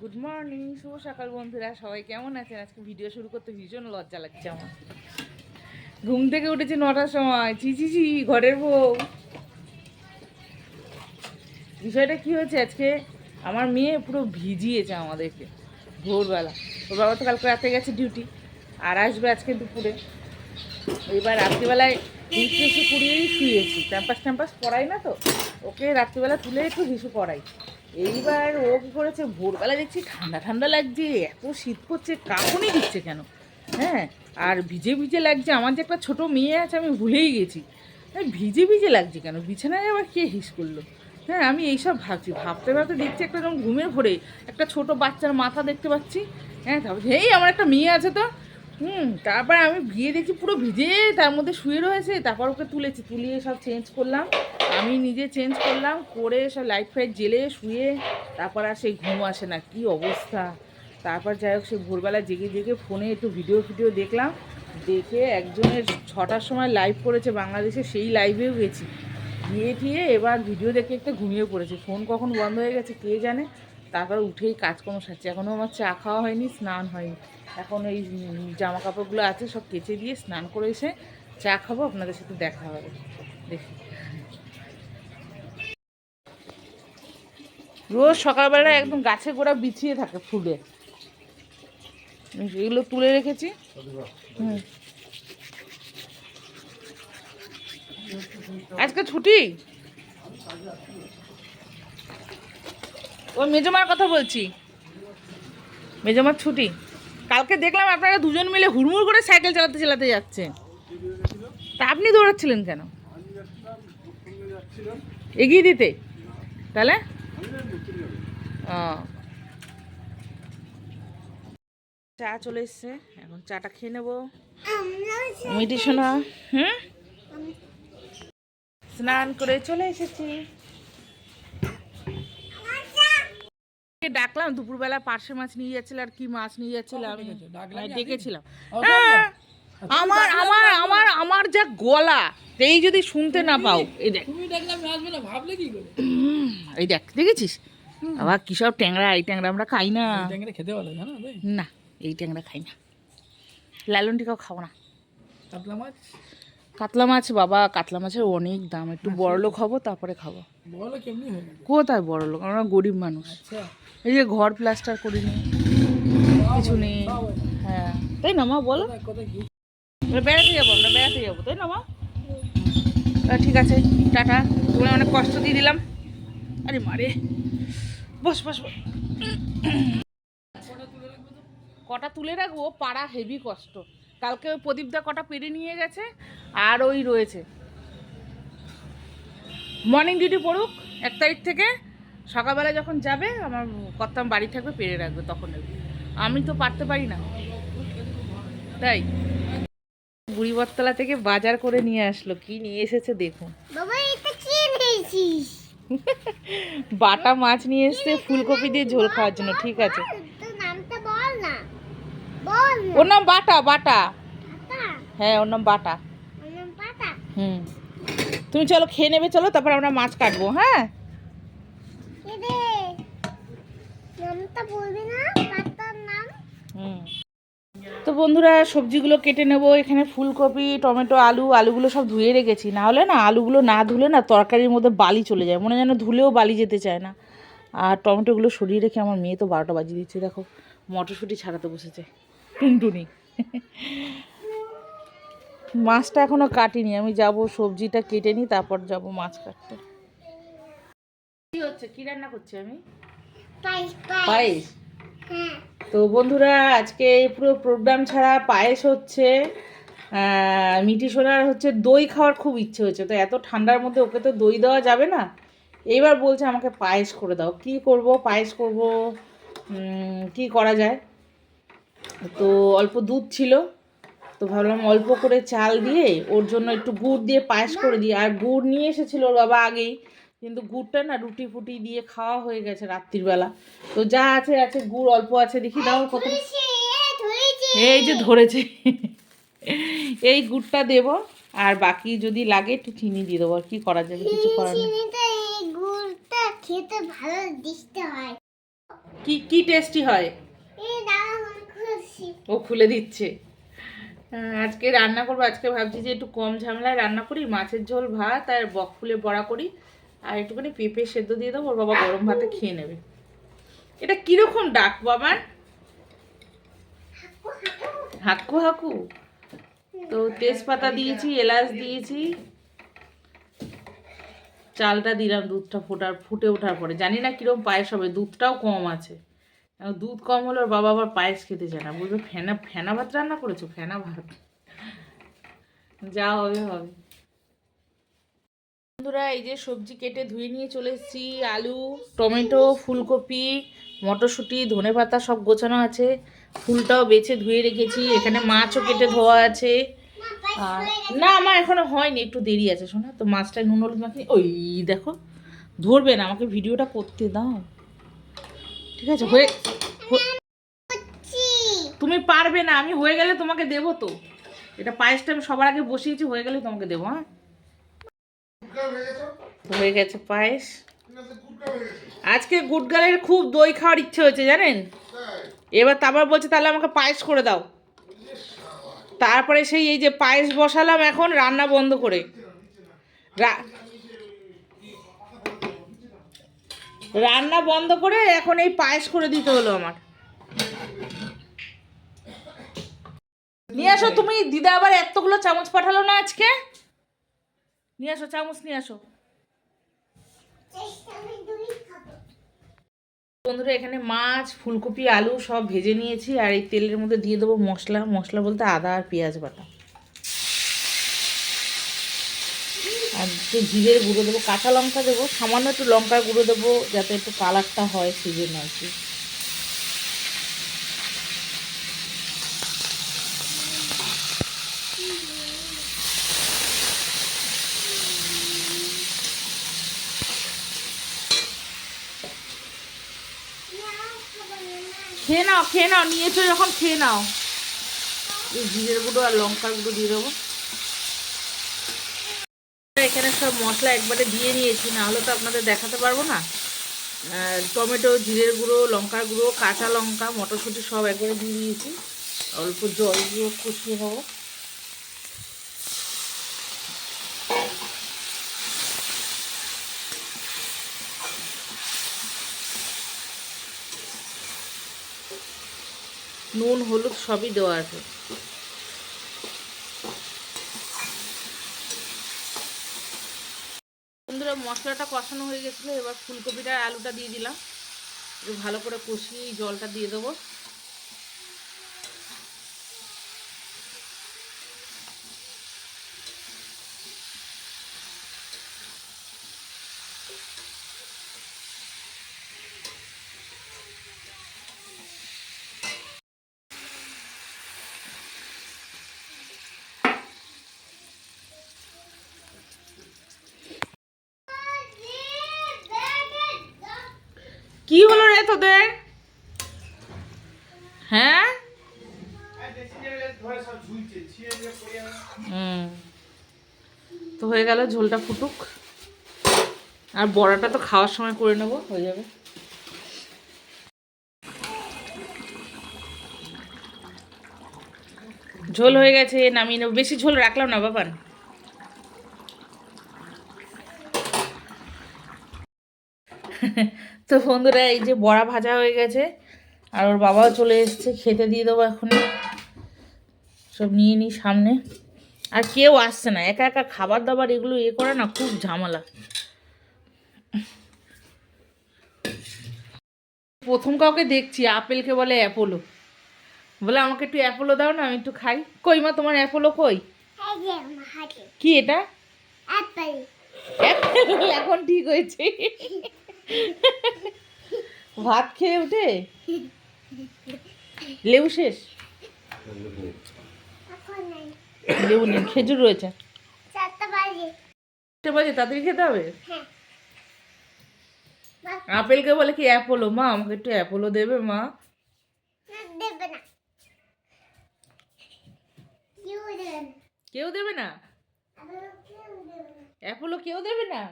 Good morning শুভ সকাল বন্ধুরা, সবাই কেমন আছেন? আজকে ভিডিও শুরু করতে ভীষণ লজ্জা লাগছে আমার। ঘুম থেকে উঠেছি নটার সময় চি চি চি ঘরের বউ। বিষয়টা কি হয়েছে আজকে? আমার মেয়ে পুরো ভিজিয়েছে আমাদেরকে ভোরবেলা। ওর বাবা তো কালকে রাতে গেছে ডিউটি আর আসবে আজকে দুপুরে। এবার রাত্রিবেলায় হিসু হিসু শুয়েছি। ট্যাম্পাস ট্যাম্পাস পড়াই না তো, ওকে রাত্রিবেলা তুলে একটু হিসু পড়াই। এইবার ও কী করেছে? ভোরবেলা দেখছি ঠান্ডা ঠান্ডা লাগছে, এত শীত করছে কাঁপুনি দিচ্ছে কেন? হ্যাঁ আর ভিজে ভিজে লাগছে, আমার যে একটা ছোটো মেয়ে আছে, আমি ভুলেই গেছি। ভিজে ভিজে লাগছে কেন? বিছানায় আবার কে হিস করল? হ্যাঁ আমি এইসব ভাবছি, ভাবতে ভাবতে দেখছি একটা যখন ঘুমের ভরে একটা ছোট বাচ্চার মাথা দেখতে পাচ্ছি। হ্যাঁ তারপর, এই আমার একটা মেয়ে আছে তো হুম, তারপর আমি বিয়ে দেখি পুরো ভিজে, তার মধ্যে শুয়ে রয়েছে। তারপর ওকে তুলেছি, তুলিয়ে সব চেঞ্জ করলাম। আমি নিজে চেঞ্জ করলাম, করে সব লাইট ফাইট জেলে শুয়ে, তারপর আর সেই ঘুম আসে না, কি অবস্থা? তারপর যাই হোক, সে ভোরবেলা জেগে জেগে ফোনে একটু ভিডিও ফিডিও দেখলাম। দেখে একজনের ছটার সময় লাইভ করেছে বাংলাদেশে, সেই লাইভেও গেছি। গিয়ে টিয়ে এবার ভিডিও দেখে একটা ঘুমিয়ে পড়েছে। ফোন কখন বন্ধ হয়ে গেছে, কে জানে? তারপর উঠেই কাজকর্ম সারছে। এখনও আমার চা খাওয়া হয়নি, স্নান হয়নি। এখন এই জামা কাপড়গুলো আছে, সব কেচে দিয়ে স্নান করে এসে চা খাব, আপনাদের সাথে দেখা হবে। দেখি। রোজ সকালবেলা একদম গাছে গোড়া বিছিয়ে থাকে ফুলে। এগুলো তুলে রেখেছি। হুম। আজকে ছুটি? ওই মেজমার কথা বলছি। মেজমার ছুটি। কালকে দেখলাম আপনারা দুজন মিলে হুড়মুড় করে সাইকেল চালাতে চালাতে যাচ্ছে। তা আপনি দৌড়াচ্ছিলেন কেন? এগিয়ে দিতে। তাহলে? চা চলে এসছে। এখন চাটা খেয়ে নেব। মিটি শোনা হুম? স্নান করে চলে এসেছি। কে ডাকলাম দুপুরবেলা পার্শে মাছ নিয়ে যাচ্ছিল আর কি মাছ নিয়ে যাচ্ছিল আমি। ডেকেছিলাম হ্যাঁ, আমার আমার আমার আমার যা গলা এই যদি শুনতে না পাও এই দেখ। তুমি দেখলে আমি আসবে না ভাবলে কি করে? এই দেখ দেখেছিস? আবার কি সব ট্যাংরা এই ট্যাংরা আমরা খাই না। খেতে ভালো না এই ট্যাংরা খাই না। লালন টিকাও খাব না। কাতলা মাছ? কাতলা মাছ বাবা কাতলা মাছের অনেক দাম। একটু বড় লোক হব তারপরে খাব। কোথায় বড় লোক আমরা গরিব মানুষ। আচ্ছা। এই যে ঘর প্লাস্টার করিনি। কিছু নেই। হ্যাঁ। তাই না, মা, বলো? বেড়াতে যাব আমরা, বেড়াতে যাব, তাই না, মা? ঠিক আছে, টাটা। তোমার অনেক কষ্ট দিয়ে দিলাম। আরে মারে বস বস। কটা তুলে রাখব? পাড়া হেভি কষ্ট। কালকে ওই প্রদীপদা কটা পেরে নিয়ে গেছে, আর ওই রয়েছে। মর্নিং ডিউটি পড়ুক, এক তারিখ থেকে। সকালবেলা যখন যাবে আমার কর্তাম বাড়ি থাকবে পেরে রাখবে তখন আমি তো পারতে পারি না। তাই। বুড়িবরতলা থেকে বাজার করে নিয়ে আসলো। কি নিয়ে এসেছে দেখুন। বাটা মাছ নিয়ে এসেছে ফুলকপি দিয়ে ঝোল খাওয়ার জন্য। ঠিক আছে। ওর নাম বাটা বাটা। হ্যাঁ ওর নাম বাটা? হুম। তুমি চলো খেয়ে নেবে চলো তারপর আমরা মাছ কাটবো হ্যাঁ এরে নামটা বলবি না পাতার নাম হুম তো বন্ধুরা, সবজিগুলো কেটে নেব। এখানে ফুলকপি, টমেটো, আলু, আলুগুলো সব ধুয়ে রেখেছি। না হলে না আলুগুলো না ধুলে না তরকারির মধ্যে বালি চলে যায়। মনে যেন ধুলেও বালি যেতে চায় না। আর টমেটোগুলো সরিয়ে রেখে আমার মেয়ে তো বারোটা বাজিয়ে দিচ্ছে। দেখো, মটরশুঁটি ছাড়াতে বসেছে। টুনটুনি। মাছটা এখনও কাটিনি। আমি যাব, সবজিটা কেটে নিই, তারপর যাব মাছ কাটতে। কি হচ্ছে কি রান্না করছি আমি? পায়েস হ্যাঁ। তো বন্ধুরা আজকে পুরো প্রোগ্রাম ছাড়া পায়েস হচ্ছে মিটি সোনার হচ্ছে দই খাওয়ার খুব ইচ্ছে হচ্ছে তো এত ঠান্ডার মধ্যে ওকে তো দই দেওয়া যাবে না? এইবার বলছে আমাকে পায়েস করে দাও। কি করব? পায়েস করব? কি করা যায়? তো অল্প দুধ ছিল। তো ভাবলাম অল্প করে চাল দিয়ে ওর জন্য একটু গুড় দিয়ে পায়েস করে দিই। আর গুড় নিয়ে এসেছিল ওর বাবা আগেই। কিন্তু গুড়টা না রুটি ফুটি দিয়ে খাওয়া হয়ে গেছে রাত্রির বেলা তো যা আছে আছে গুড় অল্প আছে দেখি দাও কত এই যে ধরেছে। এই গুড়টা দেব আর বাকি যদি লাগে একটু চিনি দিয়ে দেবো আর কি করা যাবে কিছু করার নেই। খেতে ভালো দিতে হয়। কি কি টেস্টি হয়? ও খুলে দিচ্ছে। আজকে রান্না করব আজকে ভাবছি যে একটু কম ঝামেলায় রান্না করি মাছের ঝোল ভাত আর বক ফুলে বড়া করি। আর একটুখানি পেঁপে সেদ্ধ দিয়ে দেবো, ওর বাবা গরম ভাতে খেয়ে নেবে। এটা কীরকম ডাক বাবার হাকু হাকু। তো তেজপাতা দিয়েছি, এলাচ দিয়েছি। চালটা দিলাম দুধটা ফোটার, ফুটে ওঠার পরে। জানি না কীরকম পায়েস হবে, দুধটাও কম আছে। দুধ কম হলে ওর বাবা আবার পায়েস খেতে চায় না। বলবে, ফেনা ফেনা ভাত রান্না করেছ? ফেনা ভাত। যা হবে হবে। বন্ধুরা, এই যে সবজি কেটে ধুয়ে নিয়ে চলে এসেছি। আলু, টমেটো, ফুলকপি, মটরশুঁটি, ধনে পাতা সব গোছানো আছে। ফুলটাও বেছে ধুয়ে রেখেছি। এখানে মাছও কেটে ধোয়া আছে। আর না, আমার এখনও হয়নি, একটু দেরি আছে। শোনা তো মাছটা নুন, হলুদ মাখি ওই দেখো, ধরবে না, আমাকে ভিডিওটা করতে দাও। ঠিক আছে হয়ে তুমি পারবে না, আমি হয়ে গেলে তোমাকে দেবো তো। এটা পায়েসটা আমি সবার আগে বসিয়েছি, হয়ে গেলে তোমাকে দেবো হ্যাঁ? হয়ে গেছে। পায়েস। আজকে গুডগালের খুব দই খাওয়ার ইচ্ছে হয়েছে জানেন? এবার তারপর বলছে তাহলে আমাকে পায়েস করে দাও। তারপরে সেই এই যে পায়েস বসালাম এখন রান্না বন্ধ করে। রান্না বন্ধ করে এখন এই পায়েস করে দিতে হলো আমার। নিয়ে আসো তুমি দিদা আবার এতগুলো চামচ পাঠালো না আজকে? নিয়ে আসো, চামচ নিয়ে আসো। বন্ধুরা, এখানে মাছ, ফুলকপি, আলু সব ভেজে নিয়েছি, আর এই তেলের মধ্যে দিয়ে দেবো মশলা। মশলা বলতে আদা আর পেঁয়াজ বাটা। আর একটু জিরের গুঁড়ো দেবো, কাঁচা লঙ্কা দেবো, সামান্য একটু লঙ্কার গুঁড়ো দেবো, যাতে একটু কালারটা হয়, সেই জন্য আর কি। খেয়ে নাও খেয়ে নাও, নিয়েছো যখন খেয়ে নাও। এই জিরের গুঁড়ো আর লঙ্কার গুঁড়ো দিয়ে দেবো। এখানে সব মশলা একবারে দিয়ে নিয়েছি না হলে তো আপনাদের দেখাতে পারব না। টমেটো, জিরের গুঁড়ো, লঙ্কার গুঁড়ো, কাঁচা লঙ্কা, মটরশুঁটি সব একবারে দিয়ে দিয়েছি। অল্প জল দিয়ে কষিয়ে নেব। নুন, হলুদ সবই দেওয়া আছে। বন্ধুরা, মশলাটা কষানো হয়ে গেছিল, এবার ফুলকপিটা আলুটা দিয়ে দিলাম। ভালো করে কষিয়ে জলটা দিয়ে দেবো। কি হলো রে তোদের? হ্যাঁ? তো হয়ে গেল, ঝোলটা ফুটুক। আর বড়াটা তো খাওয়ার সময় করে নেব, হয়ে যাবে। ঝোল হয়ে গেছে, নামিয়ে নেব। বেশি ঝোল রাখলাম না, বাবান। তো বন্ধুরা এই যে বড়া ভাজা হয়ে গেছে। আর ওর বাবাও চলে এসেছে খেতে দিয়ে দেবো এখন সব নিয়ে নিই সামনে। আর কেউ আসছে না একা একা খাবার দাবার এগুলো ইয়ে করে না খুব ঝামেলা। প্রথম কাউকে দেখছি আপেলকে বলে অ্যাপোলো। বলে আমাকে একটু অ্যাপোলো দাও না আমি একটু খাই। কই মা তোমার অ্যাপোলো কই? কি এটা? এখন ঠিক হয়েছে। ভাত খেয়ে উঠে? লেবু শেষ? লেবু নেই, খেজুর রয়েছে। বাজে, তাড়াতাড়ি খেতে হবে? আপেলকে বলে কি অ্যাপোলো? মা, আমাকে একটু অ্যাপোলো দেবে, মা। কেউ দেবে না? অ্যাপোলো কেউ দেবে না?